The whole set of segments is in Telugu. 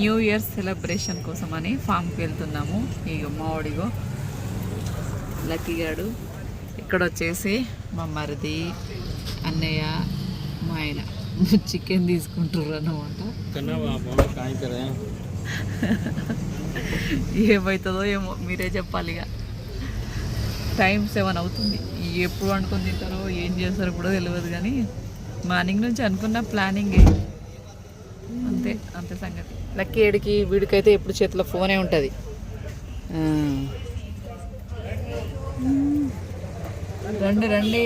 న్యూ ఇయర్ సెలబ్రేషన్ కోసం అని ఫామ్కి వెళ్తున్నాము. ఇక మావాడిగో లక్కీ గాడు ఇక్కడ వచ్చేసి మా మరిది అన్నయ్య మా ఆయన చికెన్ తీసుకుంటారు అన్నమాట ఏమవుతుందో ఏమో మీరే చెప్పాలి ఇక టైం సెవెన్ అవుతుంది. ఎప్పుడు అనుకుని తింటారో ఏం చేస్తారో కూడా తెలియదు కానీ మార్నింగ్ నుంచి అనుకున్న ప్లానింగ్ అంతే అంతే సంగతి. లక్కీ ఏడికి వీడికైతే ఎప్పుడు చేతిలో ఫోనే ఉంటుంది. రండి రండి.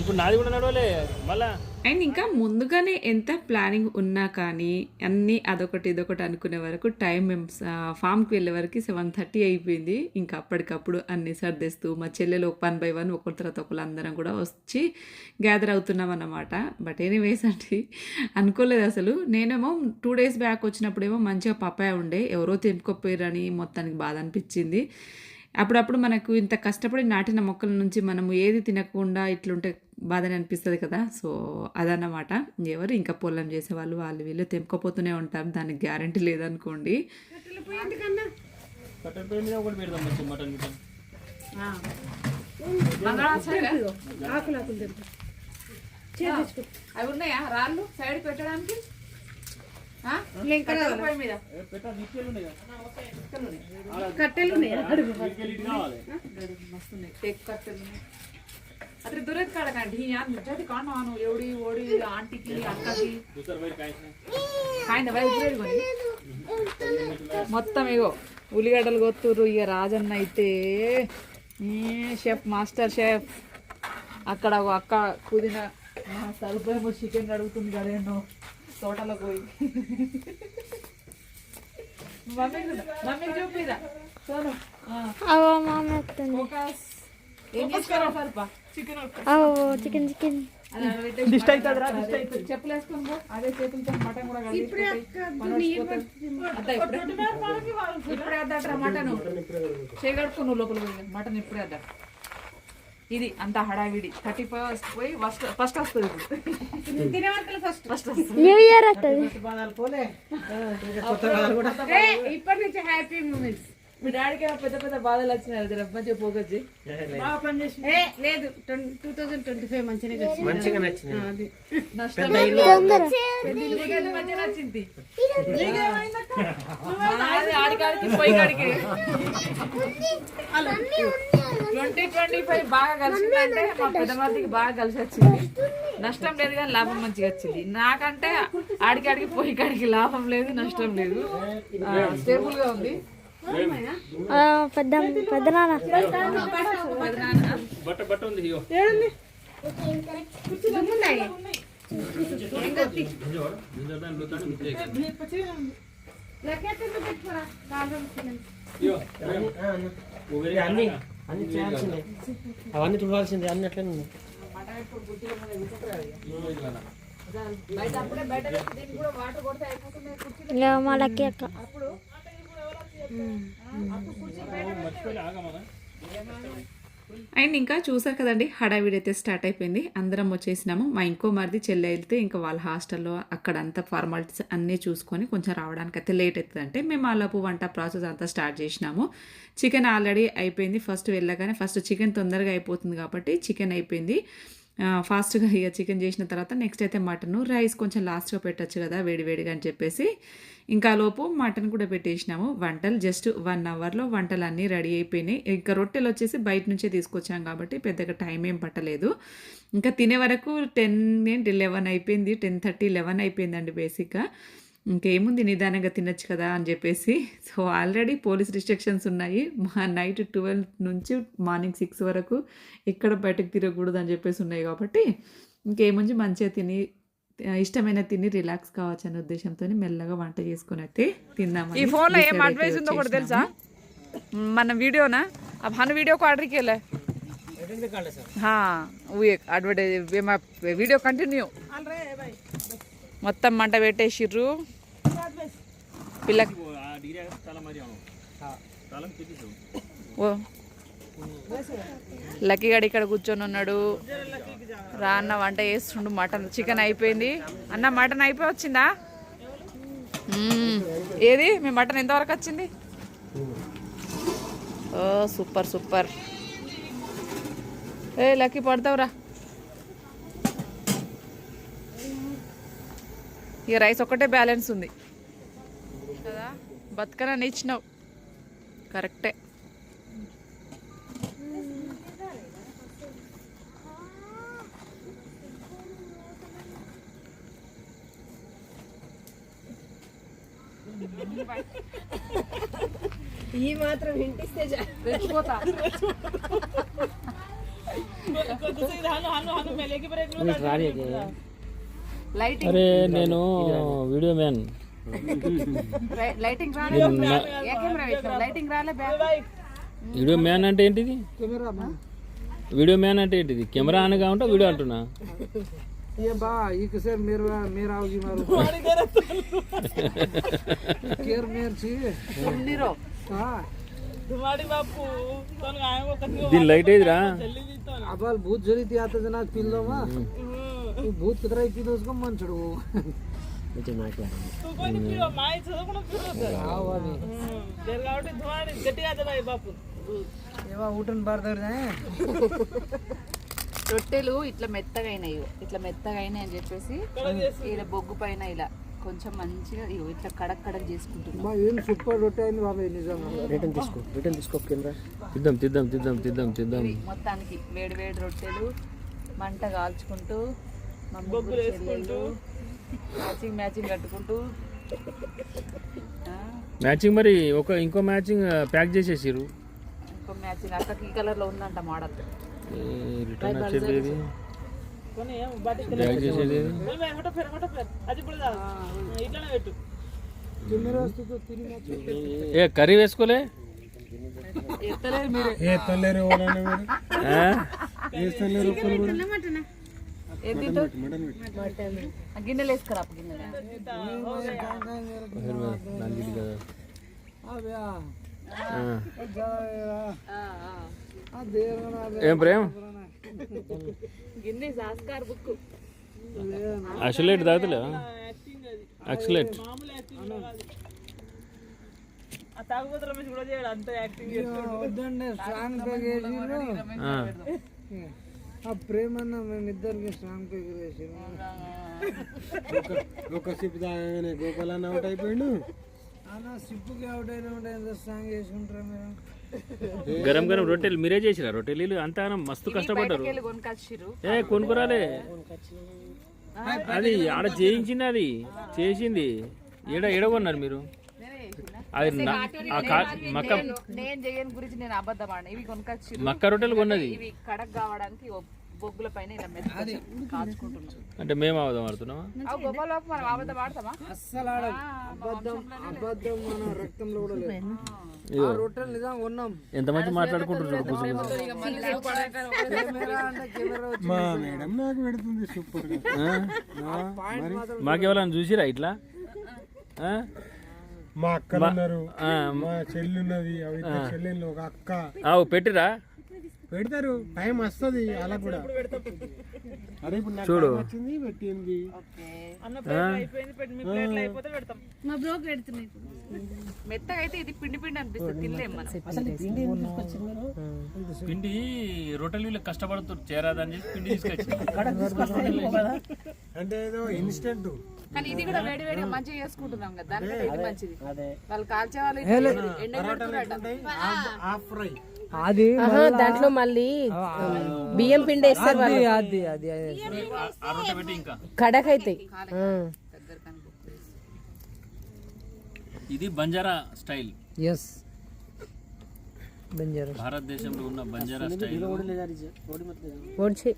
ఇప్పుడు నాది కూడా నడవలే. మళ్ళా అండ్ ఇంకా ముందుగానే ఎంత ప్లానింగ్ ఉన్నా కానీ అన్నీ అదొకటి ఇదొకటి అనుకునే వరకు టైం మేము ఫామ్కి వెళ్ళే వరకు సెవెన్ థర్టీ అయిపోయింది. ఇంకా అప్పటికప్పుడు అన్ని సర్దేస్తూ మా చెల్లెలు ఒక వన్ బై వన్ ఒకరి తర్వాత ఒకరు అందరం కూడా వచ్చి గ్యాదర్ అవుతున్నాం అన్నమాట. బట్ ఎనీవేస్ అండి అనుకోలేదు అసలు. నేనేమో టూ డేస్ బ్యాక్ వచ్చినప్పుడేమో మంచిగా పప్పాయ ఉండే ఎవరో తెంపుకోపోయారని మొత్తానికి బాధ అనిపించింది. అప్పుడప్పుడు మనకు ఇంత కష్టపడి నాటిన మొక్కల నుంచి మనము ఏది తినకుండా ఇట్లుంటే బాధని అనిపిస్తుంది కదా. సో అదన్నమాట. ఎవరు ఇంకా పొలం చేసే వాళ్ళు వాళ్ళు వీళ్ళు తెంపుకోపోతూనే ఉంటారు. దానికి గ్యారంటీ లేదనుకోండి. అవి ఉన్నాయా? రాళ్ళు సైడ్ పెట్టడానికి? అతను కాడకండి కాను ఎవడి ఓడి ఆంటీకి అక్కకి. మొత్తం ఇగో ఉల్లిగడ్డలు కొత్తుర్రు ఇక రాజన్న అయితే షెఫ్ మాస్టర్ షెఫ్. అక్కడ అక్క కుదిన సరిపోయి చికెన్ కడుగుతుంది కదేనో తోటలో పోయి. మమ్మీ చూపిరా. సోను చికెన్ అవో చికెన్ చెప్పులు వేసుకొని పో. అదే చేతులతో మటన్ కూడా ఇప్పుడే అద్దట్రా మటన్? చేయగడుకో నువ్వు లోపల మటన్ ఇప్పుడే అద్దా ఇది అంత హడావిడి. థర్టీ ఫస్ట్ పోయి ఫస్ట్ ఫస్ట్ వస్తుంది ఫస్ట్ ఫస్ట్ వస్తుంది. న్యూ ఇయర్ వస్తుంది ఇప్పటి నుంచి హ్యాపీ మూమెంట్స్ మీ డాడీకి ఏమో పెద్ద పెద్ద బాధలు వచ్చినాయి మంచిగా పోగొచ్చి లేదు. టూ థౌజండ్ ట్వంటీ ఫైవ్ మంచిగా వచ్చింది. మంచిగా నచ్చింది. అది ఆడికాడికి పోయి కాడికి. ట్వంటీ ట్వంటీ ఫైవ్ బాగా కలిసిందంటే మా పెద్దమందికి బాగా కలిసి వచ్చింది. నష్టం లేదు కానీ లాభం మంచిగా వచ్చింది. నాకంటే ఆడికాడికి పోయి కాడికి లాభం లేదు నష్టం లేదు. స్టేబుల్గా ఉంది. పెద్ద పెద్ద నాన్న బట్ట బట్ట ఉంది అవన్నీ చూడాల్సిందే అన్ని ఇంకా మా లక్కీ అక్క. అండ్ ఇంకా చూసారు కదండి హడావిడి అయితే స్టార్ట్ అయిపోయింది. అందరం వచ్చేసినాము. మా ఇంకో మరిది చెల్లె వెళ్తే ఇంకా వాళ్ళ హాస్టల్లో అక్కడ అంతా ఫార్మాలిటీస్ అన్నీ చూసుకొని కొంచెం రావడానికి అయితే లేట్ అవుతుంది అంటే మేము అలాపు వంట ప్రాసెస్ అంతా స్టార్ట్ చేసినాము. చికెన్ ఆల్రెడీ అయిపోయింది. ఫస్ట్ వెళ్ళగానే ఫస్ట్ చికెన్ తొందరగా అయిపోతుంది కాబట్టి చికెన్ అయిపోయింది. ఫాస్ట్గా ఇక చికెన్ చేసిన తర్వాత నెక్స్ట్ అయితే మటన్ రైస్ కొంచెం లాస్ట్గా పెట్టచ్చు కదా వేడివేడిగా అని చెప్పేసి. ఇంకా లోపు మటన్ కూడా పెట్టేసినాము. వంటలు జస్ట్ వన్ అవర్లో వంటలు అన్నీ రెడీ అయిపోయినాయి. ఇంకా రొట్టెలు వచ్చేసి బయట నుంచే తీసుకొచ్చాం కాబట్టి పెద్దగా టైం ఏం పట్టలేదు. ఇంకా తినే వరకు టెన్ ఏంటి లెవెన్ అయిపోయింది. టెన్ థర్టీ లెవెన్ అయిపోయిందండి బేసిక్గా ఇంకేముంది నిదానంగా తినొచ్చు కదా అని చెప్పేసి. సో ఆల్రెడీ పోలీస్ రిస్ట్రిక్షన్స్ ఉన్నాయి. మా నైట్ ట్వెల్వ్ నుంచి మార్నింగ్ సిక్స్ వరకు ఎక్కడ బయటకు తిరగకూడదు అని చెప్పేసి ఉన్నాయి కాబట్టి ఇంకేముంది మంచిగా తిని ఇష్టమైన తిని రిలాక్స్ కావచ్చు అనే ఉద్దేశంతో మెల్లగా వంట చేసుకుని అయితే తిన్నాము ఈ ఫోన్లో ఏం అడ్వైస్ ఉందో కూడా తెలుసా? మన వీడియోనా మన వీడియో ఆర్డర్ కేలే అడ్వర్టైజ్ వీడియో కంటిన్యూ మొత్తం మంట పెట్టేసిర్రు. పిల్ల లక్కీగాడు ఇక్కడ కూర్చొని ఉన్నాడు రా అన్న వంట చేస్తుండు మటన్ చికెన్ అయిపోయింది. అన్న మటన్ అయిపోయి వచ్చిందా? ఏది? మీ మటన్ ఎంతవరకు వచ్చింది? ఓ సూపర్ సూపర్. ఏ లక్కీ పడతావురా. ఇక రైస్ ఒక్కటే బ్యాలెన్స్ ఉంది. కదా? బతుకనని ఇచ్చినావు. కరెక్టే. ఈ మాత్రం ఇంటిస్తే రెచ్చిపోతా. లైటింగ్ అరే నేను వీడియో మ్యాన్. లైటింగ్ రాలే. ఏ కెమెరా పెట్టినావు లైటింగ్ రాలే బ్యాక్ వీడియో మ్యాన్ అంటే ఏంటిది? వీడియో మ్యాన్ అంటే ఏంటిది? కెమెరా అనగా ఉంటా వీడియో అంటున్నా? ये बा ಈಗ ಸರ್ ಮೇರ ಮೇರಾವಗಿ ಮಾರು ಮಾಡಿದರೆ ಕೇರ್ ಮೇರ್ ಸಿ ಸುಮ್ನಿರೋ ಹಾ ದುಮಾಡಿ ಬಾಪು ತನ ಆಯೋ ಕತ್ತಿ ದಿನ ಲೈಟ್ ಇದ್ರಾ ಅಬಲ್ ಭೂತ ಜರಿ ತಿ ಆತ ಜನ ಪಿಲ್ಲವ ಈ ಭೂತ ಕತ್ರಾಯಿ ಪಿಲ್ಲ ಉಸ್ಕೊ ಮನ್ ಚಡು मुझे ना क्या तू कोई नहीं पियो माई छो कोन पियो सर हाँ वाली जरगावटी धुआड़ी गटिया दबाई बापू एवा उठन बार दर जाए రొట్టెలు ఇట్లా మెత్తగా అయినాయి ఇట్లా మెత్తగా అయినాయి అని చెప్పేసి ఇలా బొగ్గు పైన ఇలా కొంచెం మంచిగా ఇగో ఇట్లా కడక్ కడక్ చేసుకుంటున్నాం. మా ఏం సూపర్ రొట్టె అయింది బాబాయ్ నిజంగా. రిటర్న్ తీసుకో రిటర్న్ తీసుకో కెమెరా తిద్దాం తిద్దాం తిద్దాం తిద్దాం తిద్దాం ఇవి మొత్తానికి వేడి వేడి రొట్టెలు మంట కాల్చుకుంటూ మా ముగ్గురు చెల్లెళ్ళు మ్యాచింగ్ మ్యాచింగ్ కట్టుకుంటూ. మ్యాచింగ్ మరి ఒక ఇంకో మ్యాచింగ్ ప్యాక్ చేసేసిరు ఇంకో మ్యాచింగ్ అక్కకి ఈ కలర్లో ఉందంట మోడల్. రిటర్న్ వచ్చేది ఏది? ప్యాక్ చేసేది ఏ కర్రీ వేసుకోలే గిన్నెలు వేసుకురా గిన్నెలు ఏం ప్రేమ్? సాస్కార్ బుక్. అక్సలేట్ ఆ ప్రేమ మేమిద్దరికి ఒక సిప్ తాగానే గోపాల్ అన్న అవుట్ అయిపోయిండు. అన్న సిప్పుకి అవుట్ అయినా ఉంటే ఎంత సాంగ్ చేసుకుంటారా మీరు? గరం గరం రొట్టెలు మీరే చేసిరా? రొట్టెలు అంతా మస్తు కష్టపడ్డారు. ఏ కొనుక్కురాలే. అది ఆడ చేయించింది అది. చేసింది. ఏడ ఏడ కొన్నారు మీరు? అది మక్క మక్క రొట్టెలు కొన్నది. కడక్ కావడానికి బొగ్గుల పైన ఇలా అంటే మేము ఆడుతున్నామా? మనం అబద్ధం ఆడతామా అస్సలు ఆడ అబద్ధం అబద్ధం మన రక్తంలో కూడా లేదు. ఆ రొట్టెలు నిజంగా ఉన్నాం ఎంత మంచి మాట్లాడుకుంటున్నారు మా మేడం నాకు పెడుతుంది సూపర్? మాకెవరైనా చూసిరా ఇట్లా? ఆ? మా ఉన్నారు ఆ, మా చెల్లి ఉన్నది అవి ఇద్దరు చెల్లెళ్ళు ఒక అక్క. ఆవు పెట్టిరా? పెడతారు. టైం వస్తుంది అలా కూడా. అరే ఇప్పుడు నాకు చూడు. వచ్చింది పెట్టింది. మా పెడుతున్నాయి ఇప్పుడు. మెత్తగా అయితే ఇది పిండి పిండి అనిపిస్తుంది తినలేం మనం. పిండి రొట్టెలు వీళ్ళు కష్టపడుతూ చేరాదని చెప్పి పిండి తీసుకొచ్చి అంటే ఏదో ఇన్స్టెంట్ కానీ ఇది కూడా వేడి వేడిగా మంచిగా చేసుకుంటున్నాం కదా దానికంటే ఇది మంచిది. వాళ్ళు కాల్చే వాళ్ళు ఎండ హాఫ్ ఫ్రై. అది దాంట్లో మళ్ళీ బియ్యం పిండి వేస్తారు అది కడక్ అయితే ఇది బంజారా స్టైల్. ఎస్ బంజారా భారతదేశంలో ఉన్న బంజారా స్టైల్. ఓడ్చి.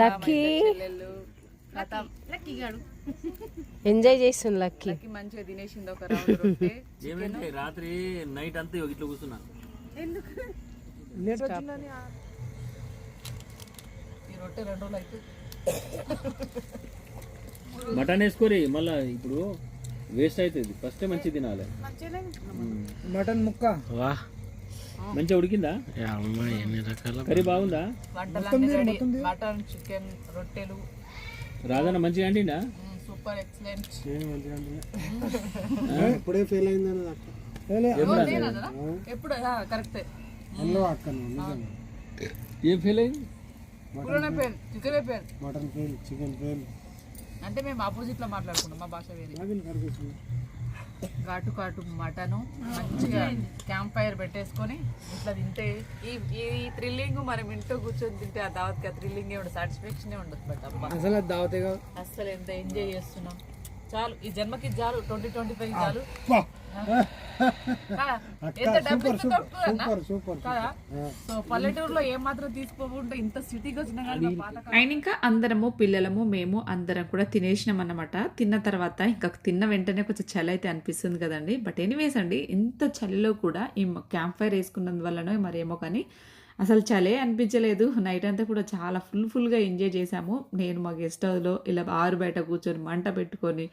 లక్కీ. ఎంజాయ్ చేస్తుంది లక్కీ. లక్కీ మంచిగా తినేసింది ఒక ఏమంటే రాత్రి నైట్ అంతా ఇట్లా కూర్చున్నా. లేట్ వచ్చిందని ఈ రొట్టె రెండు రోజులు అయితే మటన్ వేసుకోరి మళ్ళా ఇప్పుడు వేస్ట్ అవుతుంది. ఫస్ట్ మంచి తినాలి. మటన్ ముక్క. వా. మంచిగా ఉడికిందా? అమ్మ ఎన్ని రకాల కర్రీ బాగుందా? మటన్ చికెన్ రొట్టెలు. రాదన్న మంచిగా అంటిండా సూపర్ ఎక్సలెంట్. ఇప్పుడే ఫెయిల్ అక్క. ఎప్పుడు కరెక్టే. అందులో అక్క నిజంగా ఏం ఫీల్ అయింది? కూరనే పేరు చికెనే పేరు. మటన్ ఫెయిల్ చికెన్ ఫెయిల్ అంటే మేము ఆపోజిట్లో మాట్లాడుకుంటాం మా భాష వేరే. ఘాటు ఘాటు మటను మంచిగా క్యాంప్ ఫైర్ పెట్టేసుకొని ఇట్లా తింటే ఈ ఈ థ్రిల్లింగ్ మనం ఇంట్లో కూర్చొని తింటే ఆ దావత్కి ఆ థ్రిల్లింగ్ ఉండదు సాటిస్ఫాక్షన్ ఉండదు బట్ అబ్బా. అసలు దావతే కాదు. అస్సలు ఎంత ఎంజాయ్ చేస్తున్నాం. చాలు ఈ జన్మకి చాలు ట్వంటీ ట్వంటీ ఫైవ్ చాలు కదా? ఎంత డబ్బు ఇస్తే దొరుకుతుందన్నా? సూపర్ సూపర్ కదా? సో పల్లెటూరులో ఏం మాత్రం తీసుకోకుండా ఇంత సిటీకి వచ్చినా కానీ మా పాత ఆయన ఇంకా అందరము పిల్లలము మేము అందరం కూడా తినేసినాం అన్నమాట. తిన్న తర్వాత ఇంకా తిన్న వెంటనే కొంచెం చలి అయితే అనిపిస్తుంది కదండి. బట్ ఎనీవేస్ అండి ఇంత చలిలో కూడా ఈ క్యాంప్ ఫైర్ వేసుకున్నందువల్లనో మరేమో కానీ అసలు చలే అనిపించలేదు. నైట్ అంతా కూడా చాలా ఫుల్ ఫుల్గా ఎంజాయ్ చేశాము. నేను మా గెస్ట్ హౌస్లో ఇలా ఆరు బయట కూర్చొని మంట పెట్టుకొని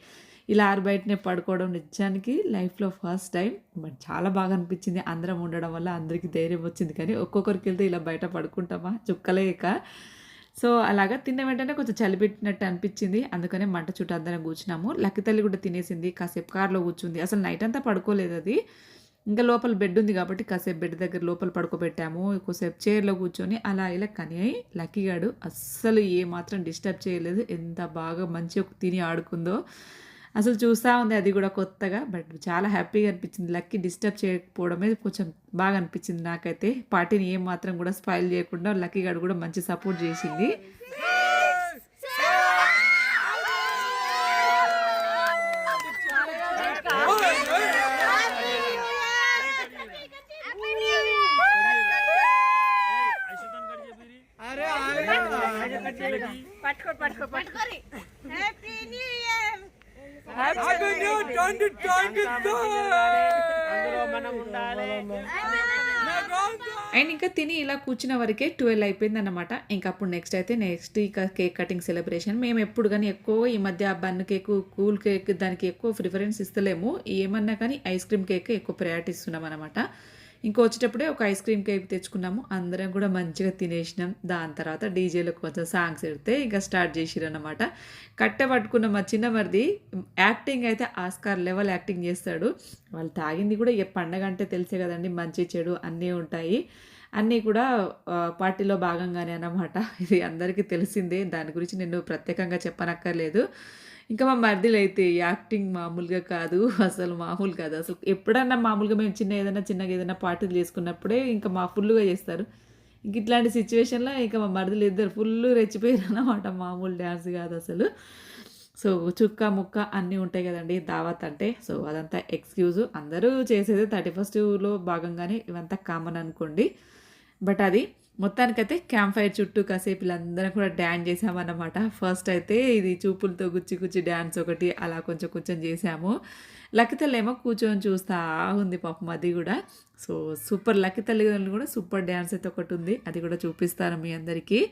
ఇలా ఆరు బయటనే పడుకోవడం నిజానికి లైఫ్లో ఫస్ట్ టైం బట్ చాలా బాగా అనిపించింది. అందరం ఉండడం వల్ల అందరికీ ధైర్యం వచ్చింది. కానీ ఒక్కొక్కరికి వెళ్తే ఇలా బయట పడుకుంటామా? చుక్కలేక. సో అలాగా తిన్న వెంటనే కొంచెం చలి పెట్టినట్టు అనిపించింది. అందుకనే మంట చుట్టూ అందరం కూర్చున్నాము. లక్కి తల్లి కూడా తినేసింది. కాసేపు కార్లో కూర్చుంది. అసలు నైట్ అంతా పడుకోలేదు అది. ఇంకా లోపల బెడ్ ఉంది కాబట్టి కాసేపు బెడ్ దగ్గర లోపల పడుకోబెట్టాము. ఎక్కువసేపు చైర్లో కూర్చొని అలా ఇలా కని అయి లక్కీగాడు అస్సలు ఏ మాత్రం డిస్టర్బ్ చేయలేదు. ఎంత బాగా మంచిగా తిని ఆడుకుందో. అసలు చూస్తూ ఉంది అది కూడా కొత్తగా బట్ చాలా హ్యాపీగా అనిపించింది. లక్కీ డిస్టర్బ్ చేయకపోవడమే కొంచెం బాగా అనిపించింది నాకైతే. పార్టీని ఏం మాత్రం కూడా స్పాయిల్ చేయకుండా లక్కీ గారు కూడా మంచి సపోర్ట్ చేసింది. అండ్ ఇంకా తిని ఇలా కూర్చున్న వరకే ట్వెల్వ్ అయిపోయింది అనమాట ఇంకా అప్పుడు నెక్స్ట్ అయితే నెక్స్ట్ ఇక కేక్ కటింగ్ సెలబ్రేషన్ మేము ఎప్పుడు కానీ ఎక్కువ ఈ మధ్య బన్ కేక్ కూల్ కేక్ దానికి ఎక్కువ ప్రిఫరెన్స్ ఇస్తలేము. ఏమన్నా కానీ ఐస్ క్రీమ్ కేక్ ఎక్కువ ప్రయారిటీ ఇస్తున్నాం అనమాట ఇంకో వచ్చేటప్పుడే ఒక ఐస్ క్రీమ్ కేక్ తెచ్చుకున్నాము. అందరం కూడా మంచిగా తినేసినాం. దాని తర్వాత డీజేలో కొంచెం సాంగ్స్ పెడితే ఇంకా స్టార్ట్ చేసిరు అనమాట కట్టె పట్టుకున్న మా చిన్న మరిది యాక్టింగ్ అయితే ఆస్కార్ లెవెల్ యాక్టింగ్ చేస్తాడు. వాళ్ళు తాగింది కూడా ఏ పండగ అంటే తెలిసే కదండి మంచి చెడు అన్నీ ఉంటాయి. అన్నీ కూడా పార్టీలో భాగంగానే అన్నమాట. ఇది అందరికీ తెలిసిందే. దాని గురించి నేను ప్రత్యేకంగా చెప్పనక్కర్లేదు. ఇంకా మా మరిదిలు అయితే యాక్టింగ్ మామూలుగా కాదు అసలు మామూలు కాదు. అసలు ఎప్పుడన్నా మామూలుగా మేము చిన్న ఏదైనా చిన్నగా ఏదైనా పార్టీలు చేసుకున్నప్పుడే ఇంకా మా ఫుల్గా చేస్తారు. ఇంక ఇట్లాంటి సిచ్యువేషన్లో ఇంకా మా మరిదిలు ఇద్దరు ఫుల్ రెచ్చిపోయారు అన్నమాట. మామూలు డ్యాన్స్ కాదు అసలు. సో చుక్క ముక్క అన్నీ ఉంటాయి కదండి దావత్ అంటే. సో అదంతా ఎక్స్క్యూజ్. అందరూ చేసేది థర్టీ ఫస్ట్లో భాగంగానే ఇవంతా కామన్ అనుకోండి. బట్ అది మొత్తానికైతే క్యాంప్ ఫైర్ చుట్టూ కాసేపు వీళ్ళందరం కూడా డ్యాన్స్ చేసామన్నమాట. ఫస్ట్ అయితే ఇది చూపులతో గుచ్చి గుచ్చి డ్యాన్స్ ఒకటి అలా కొంచెం కొంచెం చేసాము. లక్కితల్లేమో కూర్చొని చూస్తా ఉంది పాపం అది కూడా. సో సూపర్ లక్కి తల్లిదండ్రులు కూడా సూపర్ డ్యాన్స్ అయితే ఒకటి ఉంది. అది కూడా చూపిస్తాను మీ అందరికీ.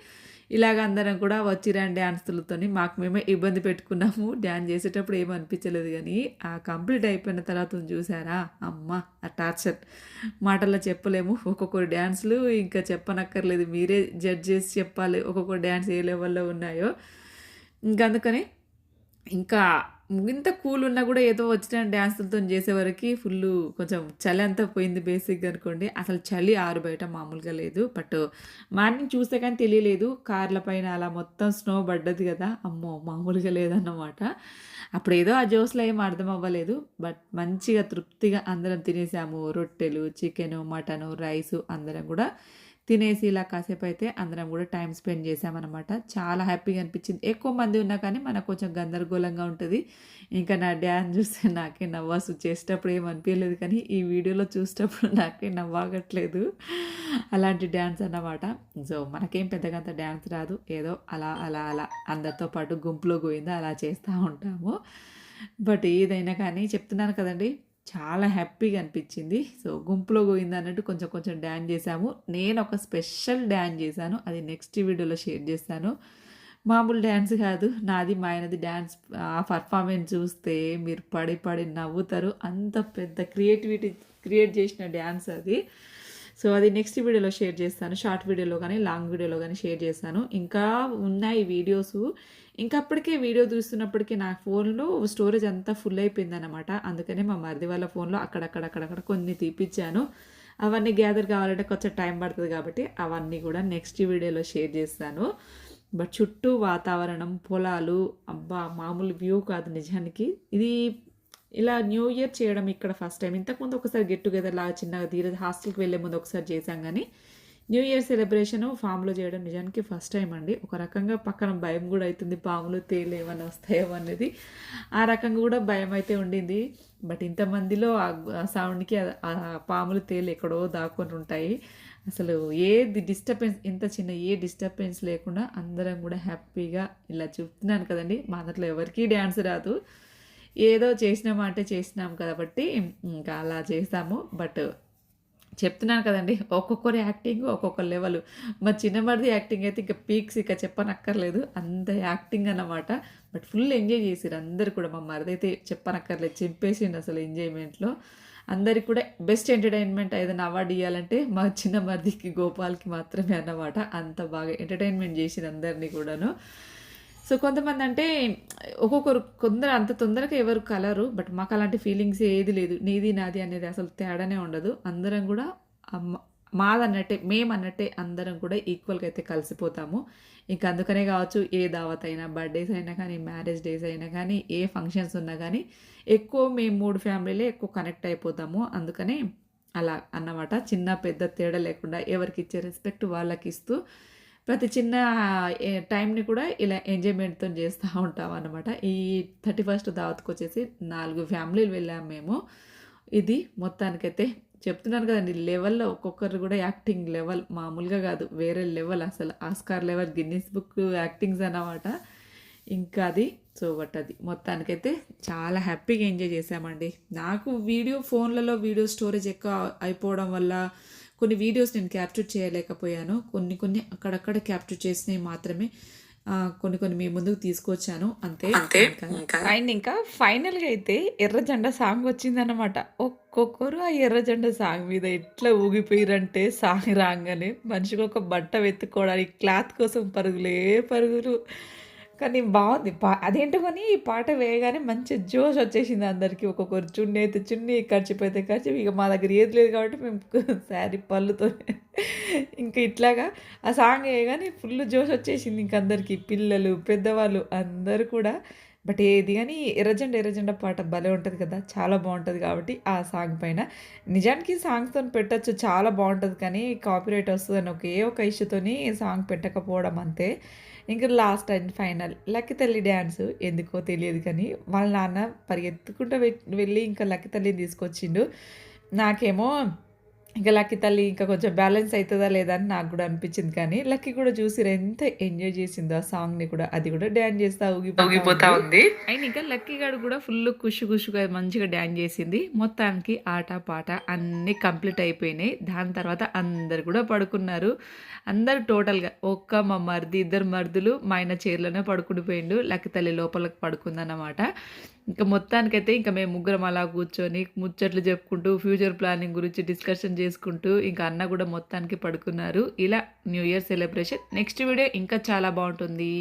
ఇలాగ అందరం కూడా వచ్చిరాని డ్యాన్స్లతోని మాకు మేమే ఇబ్బంది పెట్టుకున్నాము. డ్యాన్స్ చేసేటప్పుడు ఏమనిపించలేదు అనిపించలేదు కానీ ఆ కంప్లీట్ అయిపోయిన తర్వాత చూసారా? అమ్మ ఆ టార్చర్. మాటల్లో చెప్పలేము. ఒక్కొక్క డ్యాన్స్లు ఇంకా చెప్పనక్కర్లేదు. మీరే జడ్జ్ చేసి చెప్పాలి ఒక్కొక్క డ్యాన్స్ ఏ లెవెల్లో ఉన్నాయో. ఇంకా అందుకని ఇంకా ఇంత కూల్ ఉన్నా కూడా ఏదో వచ్చిన డ్యాన్సులతో చేసేవరకు ఫుల్ కొంచెం చలి అంతా పోయింది బేసిక్గా అనుకోండి. అసలు చలి ఆరు బయట మామూలుగా లేదు. బట్ మార్నింగ్ చూస్తే కానీ తెలియలేదు. కార్ల పైన అలా మొత్తం స్నో పడ్డది కదా. అమ్మో మామూలుగా లేదన్నమాట. అప్పుడు ఏదో ఆ జోస్లో ఏం అర్థం అవ్వలేదు. బట్ మంచిగా తృప్తిగా అందరం తినేసాము. రొట్టెలు చికెను మటను రైసు అందరం కూడా తినేసి ఇలా కాసేపు అయితే అందరం కూడా టైం స్పెండ్ చేసామన్నమాట. చాలా హ్యాపీగా అనిపించింది. ఎక్కువ మంది ఉన్నా కానీ మనకు కొంచెం గందరగోళంగా ఉంటుంది. ఇంకా నా డ్యాన్స్ చూస్తే నాకే నవ్వాసు చేసేటప్పుడు ఏం అనిపించలేదు కానీ ఈ వీడియోలో చూసేటప్పుడు నాకే నవ్వాగట్లేదు. అలాంటి డ్యాన్స్ అన్నమాట. సో మనకేం పెద్దగా అంత డ్యాన్స్ రాదు. ఏదో అలా అలా అలా అందరితో పాటు గుంపులో పోయిందో అలా చేస్తూ ఉంటాము. బట్ ఏదైనా కానీ చెప్తున్నాను కదండి చాలా హ్యాపీగా అనిపించింది. సో గుంపులో పోయింది అన్నట్టు కొంచెం కొంచెం డ్యాన్స్ చేశాము. నేను ఒక స్పెషల్ డ్యాన్స్ చేశాను. అది నెక్స్ట్ వీడియోలో షేర్ చేస్తాను. మామూలు డ్యాన్స్ కాదు. నాది మా ఆయనది డ్యాన్స్ ఆ పర్ఫార్మెన్స్ చూస్తే మీరు పడి పడి నవ్వుతారు. అంత పెద్ద క్రియేటివిటీ క్రియేట్ చేసిన డ్యాన్స్ అది. సో అది నెక్స్ట్ వీడియోలో షేర్ చేస్తాను. షార్ట్ వీడియోలో కానీ లాంగ్ వీడియోలో కానీ షేర్ చేస్తాను. ఇంకా ఉన్నాయి వీడియోస్ ఇంకా అప్పటికే వీడియో చూస్తున్నప్పటికీ నా ఫోన్లో స్టోరేజ్ అంతా ఫుల్ అయిపోయింది అనమాట అందుకనే మా మరిది వాళ్ళ ఫోన్లో అక్కడక్కడ అక్కడక్కడ కొన్ని తీపిచ్చాను. అవన్నీ గ్యాదర్ కావాలంటే కొంచెం టైం పడుతుంది కాబట్టి అవన్నీ కూడా నెక్స్ట్ వీడియోలో షేర్ చేస్తాను. బట్ చుట్టూ వాతావరణం పొలాలు అబ్బా మామూలు వ్యూ కాదు నిజానికి. ఇది ఇలా న్యూ ఇయర్ చేయడం ఇక్కడ ఫస్ట్ టైం ఇంతకుముందు ఒకసారి గెట్ టుగెదర్ లాగా చిన్నగా ధీరజ్ హాస్టల్కి వెళ్ళే ముందు ఒకసారి చేశాం కానీ న్యూ ఇయర్ సెలబ్రేషన్ ఫామ్లో చేయడం నిజానికి ఫస్ట్ టైం అండి. ఒక రకంగా పక్కన భయం కూడా అవుతుంది పాములు తేలు ఏమైనా వస్తాయో అనేది. ఆ రకంగా కూడా భయం అయితే ఉండింది. బట్ ఇంతమందిలో ఆ సౌండ్కి ఆ పాములు తేలు ఎక్కడో దాక్కొని ఉంటాయి. అసలు ఏది డిస్టర్బెన్స్ ఇంత చిన్న ఏ డిస్టర్బెన్స్ లేకుండా అందరం కూడా హ్యాపీగా ఇలా చెప్తున్నాను కదండి. మా దాంట్లో ఎవరికీ డ్యాన్స్ రాదు. ఏదో చేసినాం అంటే చేసినాం కాబట్టి ఇంకా అలా చేస్తాము. బట్ చెప్తున్నాను కదండి ఒక్కొక్కరి యాక్టింగ్ ఒక్కొక్క లెవెల్ మా చిన్నవాడిది యాక్టింగ్ అయితే ఇంకా పీక్స్ ఇక చెప్పనక్కర్లేదు. అంత యాక్టింగ్ అన్నమాట. బట్ ఫుల్ ఎంజాయ్ చేసిరు అందరు కూడా. మా మరిదైతే చెప్పనక్కర్లేదు చింపేసిండు అసలు ఎంజాయ్మెంట్లో అందరికి కూడా బెస్ట్ ఎంటర్టైన్మెంట్ ఏదైనా అవార్డు ఇవ్వాలంటే మా చిన్న మరిదికి గోపాల్కి మాత్రమే అన్నమాట. అంత బాగా ఎంటర్టైన్మెంట్ చేసింది అందరినీ కూడాను. సో కొంతమంది అంటే ఒక్కొక్కరు కొందరు అంత తొందరగా ఎవరు కలరు బట్ మాకు అలాంటి ఫీలింగ్స్ ఏది లేదు. నీది నాది అనేది అసలు తేడానే ఉండదు. అందరం కూడా మాదన్నట్టే మేమన్నట్టే అందరం కూడా ఈక్వల్గా అయితే కలిసిపోతాము. ఇంకా అందుకనే కావచ్చు ఏ దావత్ అయినా బర్త్డేస్ అయినా కానీ మ్యారేజ్ డేస్ అయినా కానీ ఏ ఫంక్షన్స్ ఉన్నా కానీ ఎక్కువ మేము మూడు ఫ్యామిలీలే ఎక్కువ కనెక్ట్ అయిపోతాము. అందుకనే అలా అన్నమాట. చిన్న పెద్ద తేడా లేకుండా ఎవరికి ఇచ్చే రెస్పెక్ట్ వాళ్ళకి ఇస్తూ ప్రతి చిన్న టైంని కూడా ఇలా ఎంజాయ్మెంట్తో చేస్తూ ఉంటాం అనమాట ఈ థర్టీ ఫస్ట్ దావత్కి వచ్చేసి నాలుగు ఫ్యామిలీలు వెళ్ళాము మేము. ఇది మొత్తానికైతే చెప్తున్నాను కదండి లెవెల్లో ఒక్కొక్కరు కూడా యాక్టింగ్ లెవెల్ మామూలుగా కాదు వేరే లెవెల్ అసలు. Oscar level Guinness book actings అన్నమాట. ఇంకా అది సో బట్ అది. మొత్తానికైతే చాలా హ్యాపీగా ఎంజాయ్ చేసామండి. నాకు వీడియో ఫోన్లలో వీడియో స్టోరేజ్ ఎక్కువ అయిపోవడం వల్ల కొన్ని వీడియోస్ నేను క్యాప్చర్ చేయలేకపోయాను. కొన్ని కొన్ని అక్కడక్కడ క్యాప్చర్ చేసినవి మాత్రమే కొన్ని కొన్ని మీ ముందుకు తీసుకొచ్చాను. అంతే. ఇంకా అండ్ ఇంకా ఫైనల్గా అయితే ఎర్ర జెండా సాంగ్ వచ్చిందనమాట ఒక్కొక్కరు ఆ ఎర్ర జెండా సాంగ్ మీద ఎట్లా ఊగిపోయారంటే సాంగ్ రాగానే మనిషికి ఒక బట్ట వెతుక్కోవడానికి క్లాత్ కోసం పరుగులే పరుగులు. కానీ బాగుంది. పా అదేంటో కానీ ఈ పాట వేయగానే మంచి జోష్ వచ్చేసింది అందరికీ. ఒక్కొక్కరు చున్నీ అయితే చున్నీ ఖర్చుపోతే ఖర్చు ఇక మా దగ్గర ఏది లేదు కాబట్టి మేము శారీ పళ్ళుతో ఇంకా ఇట్లాగా ఆ సాంగ్ వేయగానే ఫుల్ జోష్ వచ్చేసింది ఇంక అందరికీ. పిల్లలు పెద్దవాళ్ళు అందరూ కూడా. బట్ ఏది కానీ ఎర్రజెండ ఎర్రజెండ పాట భలే ఉంటుంది కదా. చాలా బాగుంటుంది కాబట్టి ఆ సాంగ్ పైన. నిజానికి సాంగ్స్తో పెట్టచ్చు చాలా బాగుంటుంది కానీ కాపీరైట్ వస్తుందని ఒకే ఒక ఇష్యూతోని సాంగ్ పెట్టకపోవడం అంతే. ఇంకా లాస్ట్ అండ్ ఫైనల్ లక్కి తల్లి డ్యాన్స్ ఎందుకో తెలియదు కానీ వాళ్ళ నాన్న పరిగెత్తుకుంటూ వె- వెళ్ళి ఇంకా లక్కి తల్లిని తీసుకొచ్చిండు. నాకేమో ఇంకా లక్కీ తల్లి ఇంకా కొంచెం బ్యాలెన్స్ అవుతుందా లేదా అని నాకు కూడా అనిపించింది కానీ లక్కీ కూడా చూసి ఎంత ఎంజాయ్ చేసిందో ఆ సాంగ్ని కూడా. అది కూడా డ్యాన్స్ చేస్తా ఊగిపోతా ఉంది. అండ్ ఇంకా లక్కీ గారు కూడా ఫుల్ ఖుషి ఖుషిగా మంచిగా డ్యాన్స్ చేసింది. మొత్తానికి ఆట పాట అన్నీ కంప్లీట్ అయిపోయినాయి. దాని తర్వాత అందరు కూడా పడుకున్నారు. అందరు టోటల్గా ఒక్క మా మరిది ఇద్దరు మరుదులు మా ఆయన చైర్లోనే పడుకునిపోయిండు లక్కీ తల్లి లోపలికి పడుకుందన్నమాట. ఇంకా మొత్తానికైతే ఇంకా మేము ముగ్గురం అలా కూర్చొని ముచ్చట్లు చెప్పుకుంటూ ఫ్యూచర్ ప్లానింగ్ గురించి డిస్కషన్ చేసుకుంటూ ఇంకా అన్న కూడా మొత్తానికి పడుకున్నారు. ఇలా new year celebration. Next video ఇంకా చాలా బాగుంటుంది.